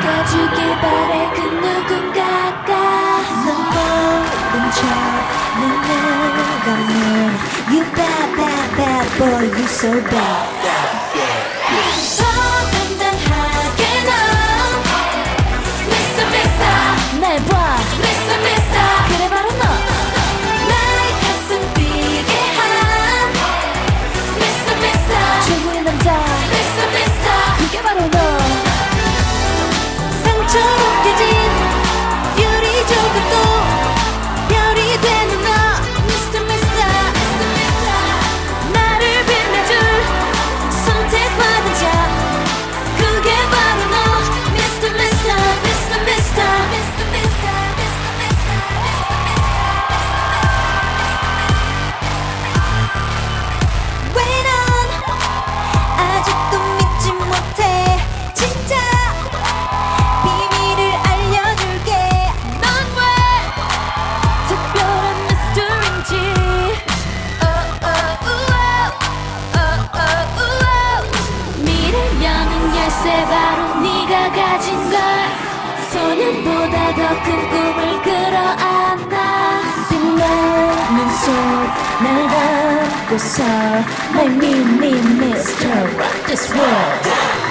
가주길 바래 그 누군가가 넌 멈춰 눈을 감는 You bad bad bad boy you so bad 그새 바로 네가 가진 걸 소년보다 더 큰 꿈을 끌어안아 빛나는 손날 담고서 Let me, me, Mr. Rock this world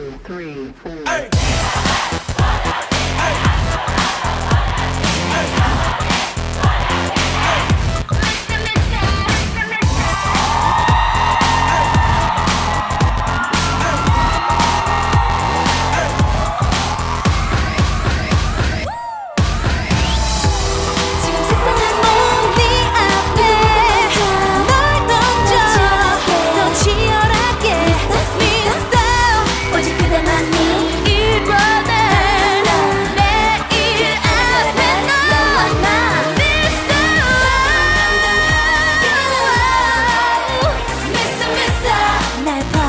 two, three, four. Hey. Hey. 날